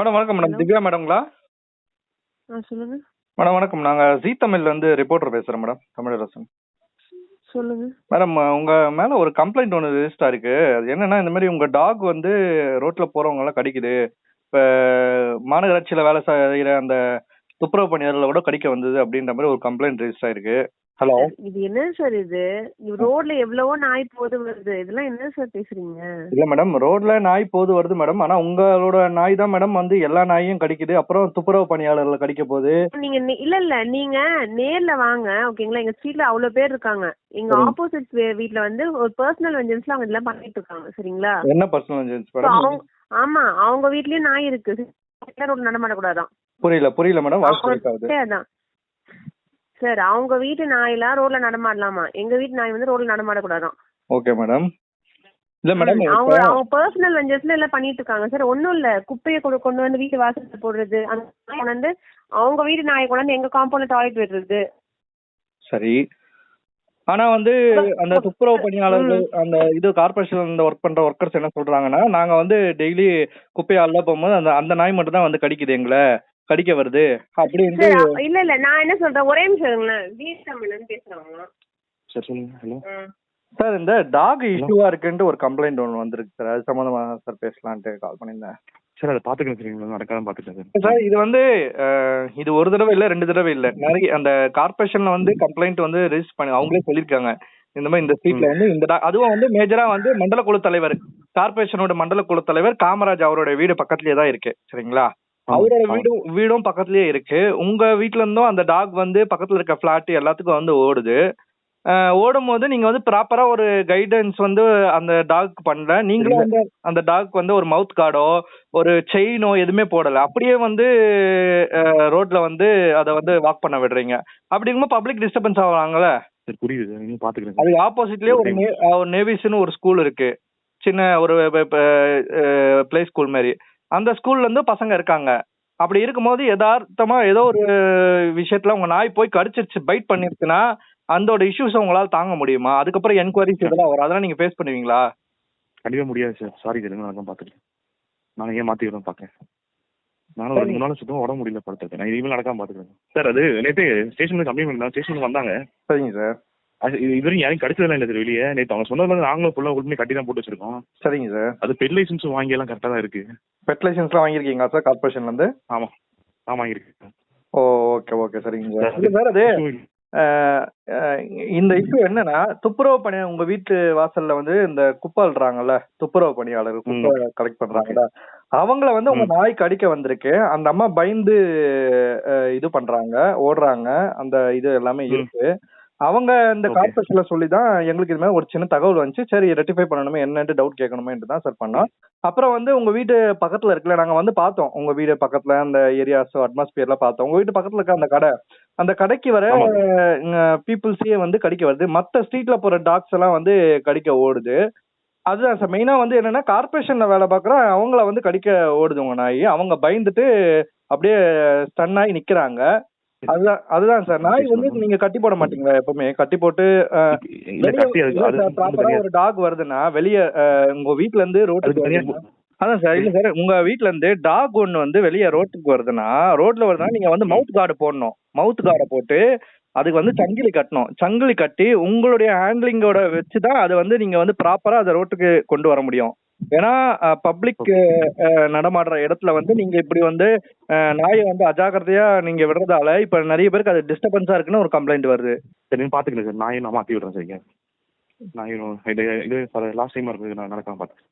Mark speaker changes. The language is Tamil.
Speaker 1: மேடம் வணக்கம் மேடம். திவ்யா மேடம்ங்களா
Speaker 2: சொல்லுங்க.
Speaker 1: மேடம் வணக்கம். நாங்கள் ஜீ தமிழ்ல இருந்து ரிப்போர்ட்டர் பேசுகிறோம் மேடம் தமிழரசன்.
Speaker 2: சொல்லுங்க.
Speaker 1: மேடம் உங்கள் மேலே ஒரு கம்ப்ளைண்ட் ஒன்று ரெஜிஸ்டர் இருக்கு அது என்னன்னா இந்த மாதிரி உங்கள் டாக் வந்து ரோட்டில் போகிறவங்களாம் கடிக்குது. இப்போ மாநகராட்சியில் வேலை செய்கிற அந்த துப்புரவு பணியாளர்களை கூட கடிக்க வந்தது அப்படின்ற மாதிரி ஒரு கம்ப்ளைண்ட் ரெஜிஸ்டர் ஆயிருக்கு. ஹலோ
Speaker 2: இது என்ன சார் இது? ரோட்ல எவ்வளவோ நாய் போது வருது. இதெல்லாம் என்ன சார் பேசுறீங்க?
Speaker 1: இல்லை மேடம் ரோட்ல நாய் போது வருது மேடம் ஆனால் உங்களோட நாய் தான் மேடம் வந்து எல்லா நாயையும் கடிக்குது. அப்புறம் துப்புரவு பணியாளர்களை கடிக்க போகுது.
Speaker 2: நீங்க இல்ல இல்ல. நீங்க நேர்ல வாங்க ஓகேங்களா எங்க ஸ்ட்ரீட்ல அவ்வளவு பேர் இருக்காங்க. எங்க. ஆப்போசிட் வீட்ல வந்து ஒரு பர்சனல் வெஞ்சன்ஸ்ல அவங்க இதெல்லாம் பண்ணிட்டு இருக்காங்க சரிங்களா?
Speaker 1: என்ன பர்சனல் மேடம்
Speaker 2: அவங்க ஆமா. அவங்க வீட்லயும் நாய் இருக்கு. ரோட்ல நடமாடக்கூடாதான்.
Speaker 1: புரியல புரியல மேடம் வாய்ஸ் பிரேக் ஆகுது.
Speaker 2: சார் அவங்க வீட்டு நாயெல்லாம் ரோட்ல நடமாடலாமா? எங்க வீட்டு நாய் வந்து ரோட்ல நடமாடக்கூடாதான்.
Speaker 1: ஓகே மேடம் இல்ல மேடம்
Speaker 2: அவங்க அவங்க பர்சனல் வெஞ்சர்ஸ்ல எல்லாம் பண்ணிட்டு இருக்காங்க சார் ஒண்ணும் இல்ல. குப்பையை கொண்டு வந்து வீட்டு வாசல்ல போடுறது. அந்த நாயை கொண்டு வந்து அவங்க வீட்டு நாயை கொண்டு வந்து எங்க காம்பவுண்ட்ல டாய்லெட் விடுறது.
Speaker 1: சரி. ஆனா வந்து அந்த துப்புரவு பணியாளர்கள் அந்த இது கார்பரேஷன்ல ஒர்க் பண்ற ஒர்க்கர்ஸ் என்ன சொல்றாங்கன்னா நாங்க வந்து டெய்லி குப்பையை அள்ள போகும்போது அந்த அந்த நாய் மட்டும் தான் வந்து கடிக்குது எங்களை. கடிக்க வருது. அப்படின்னு
Speaker 2: சார் இல்ல இல்ல நான் என்ன சொல்றேன் ஒரே நிமிஷம் பேசுறாங்க
Speaker 3: சார் சொல்லுங்க ஹலோ
Speaker 1: சார் இந்த டாக் இஷ்யூவா இருக்குன்ட்டு ஒரு கம்ப்ளைண்ட் ஒன்று வந்திருக்கு சார். அது சம்மந்தமா சார் பேசலான்ட்டு கால் பண்ணியிருந்தேன்.
Speaker 3: சார் அதை பார்த்துக்கலாம் சரிங்களா நடக்காம பார்த்துக்கலாம் சார்.
Speaker 1: சார் இது வந்து இது ஒரு தடவை இல்ல ரெண்டு தடவை இல்ல. நிறைய அந்த கார்பரேஷன்ல வந்து கம்ப்ளைண்ட் வந்து ரெஜிஸ்டர் பண்ணி அவங்களே சொல்லியிருக்காங்க. இந்த மாதிரி இந்த ஸ்ட்ரீட்ல வந்து இந்த அதுவும் வந்து மேஜரா வந்து மண்டல குழு தலைவர் கார்பரேஷனோட மண்டல குழு தலைவர் காமராஜ் அவரோட வீடு பக்கத்துலயே தான் இருக்கு சரிங்களா? அவரோட. வீடும் வீடும் பக்கத்துலயே இருக்கு. உங்க வீட்ல இருந்தும் அந்த டாக் வந்து பக்கத்துல இருக்க பிளாட் எல்லாத்துக்கும் வந்து ஓடுது. அஹ், ஓடும்போது நீங்க வந்து ப்ராப்பரா ஒரு கைடன்ஸ் வந்து அந்த டாக் பண்ணல. நீங்களும் வந்து அந்த டாக் வந்து ஒரு மவுத் கார்டோ ஒரு செயினோ எதுவுமே போடல. அப்படியே வந்து ரோட்ல வந்து அதை வந்து வாக் பண்ண விடுறீங்க. அப்படி இருக்கும்போது பப்ளிக் டிஸ்டர்பன்ஸ் ஆகுறாங்கல்ல
Speaker 3: புரியுது
Speaker 1: அதுக்கு ஆப்போசிட்லயே ஒரு நேவிஸ்னு ஒரு ஸ்கூல் இருக்கு. சின்ன ஒரு பிளே ஸ்கூல் மாதிரி அந்த ஸ்கூல்ல இருந்து பசங்க இருக்காங்க. அப்படி இருக்கும்போது யதார்த்தமா ஏதோ ஒரு விஷயத்துல உங்க நாய் போய் கடிச்சிருச்சு பைட் பண்ணிருச்சுன்னா அந்தோட இஷ்யூஸ் உங்களால தாங்க முடியுமா? அதுக்கப்புறம் என்கொயரிஸ் இதெல்லாம் வரும். அதெல்லாம் நீங்க ஃபேஸ் பண்ணுவீங்களா?
Speaker 3: கண்டிப்பாக முடியாது சார். சாரி சார் நான் பார்த்துக்கிறேன் நான் ஏன் மாற்றிக்கிறேன் பார்க்கேன் நானும் ஒரு மூணு நாள் சுத்தமாக உடம்பு முடியல படுத்துருக்கேன். நான் இனிமேல் நடக்காம பார்த்துக்கிறேன். சார் அது நேற்று ஸ்டேஷனுக்கு கம்ப்ளைண்ட் பண்ணா ஸ்டேஷனுக்கு வந்தாங்க.
Speaker 1: சரிங்க சார்.
Speaker 3: இதுவரையும் யாரும் கடிச்சதெல்லாம் இல்லை சார் வெளியே. நேற்று அவங்க சொன்னதுல நாங்களும் ஃபுல்லாக உடனே கட்டி தான் போட்டு வச்சிருக்கோம்.
Speaker 1: சரிங்க சார்
Speaker 3: அது பெட் லைசன்ஸும் வாங்கி எல்லாம் கரெக்டாக தான் இருக்கு.
Speaker 1: பெட் லைசன்ஸ்லாம் வாங்கியிருக்கீங்களா சார் கார்பரேஷன்ல இருந்து?
Speaker 3: ஆமாம் ஆமாம் இருக்கு
Speaker 1: ஓ ஓகே ஓகே சரிங்க சார் இது வேற அது. இந்த இஷ்யூ என்னன்னா துப்புரவு பணி உங்க வீட்டு வாசல்ல வந்து இந்த குப்பை அள்ளுறாங்கல்ல துப்புரவு பணியாளர் குப்பை கலெக்ட் பண்றாங்கல்ல அவங்கள வந்து உங்க. நாய் கடிக்க வந்திருக்கு. அந்த அம்மா பயந்து இது பண்றாங்க ஓடுறாங்க. அந்த இது எல்லாமே. இருக்கு. அவங்க இந்த. கார்பரேஷன்ல சொல்லி தான் எங்களுக்கு இது மாதிரி ஒரு சின்ன தகவல் வந்துச்சு. சரி ரெட்டிஃபை பண்ணணுமே என்னன்ட்டு டவுட் கேட்கணுமேன்ட்டு தான் சார் பண்ணோம். அப்புறம் வந்து உங்க வீடு பக்கத்துல இருக்குல்ல நாங்க வந்து பார்த்தோம். உங்க வீடு பக்கத்துல அந்த ஏரியாஸ் அட்மாஸ்பியர்லாம் பார்த்தோம். உங்க வீட்டு பக்கத்துல இருக்க அந்த கடை அந்த கடைக்கு வர. பீப்புள்ஸையே வந்து கடிக்க வருது. மத்த ஸ்ட்ரீட்ல போற டாக்ஸ் எல்லாம் வந்து கடிக்க ஓடுது. அதுதான் சார் மெயினா வந்து என்னன்னா கார்பரேஷன்ல வேலை பார்க்குற அவங்கள வந்து கடிக்க ஓடுது உங்க நாய். அவங்க பயந்துட்டு அப்படியே ஸ்டன் ஆகி நிக்கிறாங்க. அதுதான் அதுதான் சார். நாய் வந்து நீங்க கட்டி போட மாட்டீங்களா எப்பவுமே? கட்டி போட்டு ப்ராப்பரா ஒரு டாக் வருதுன்னா வெளிய உங்க வீட்ல இருந்து ரோட்டுக்கு அதான் சார் இல்ல சார் உங்க வீட்ல இருந்து டாக் ஒன்னு வந்து வெளிய ரோட்டுக்கு வருதுன்னா ரோட்ல வருதுன்னா நீங்க வந்து மவுத் கார்டு போடணும். மவுத் கார்டை போட்டு அதுக்கு வந்து சங்கிலி கட்டணும். சங்கிலி கட்டி உங்களுடைய ஹேண்ட்லிங்கோட வச்சு தான் அதை வந்து நீங்க வந்து ப்ராப்பரா அதை ரோட்டுக்கு கொண்டு வர முடியும். ஏன்னா பப்ளிக் நடமாடுற இடத்துல வந்து நீங்க இப்படி வந்து நாயை வந்து அஜாக்கிரதையா நீங்க விடுறதால இப்ப நிறைய பேருக்கு அது டிஸ்டர்பன்ஸா இருக்குன்னு ஒரு கம்ப்ளைண்ட் வருது.
Speaker 3: சரி பார்த்துக்கலாம் சார். நான் நான் மாற்றி விடுறேன் சரிங்க நான் இது இது லாஸ்ட் டைம் இருக்குது நான் நடக்காம பார்த்தேன்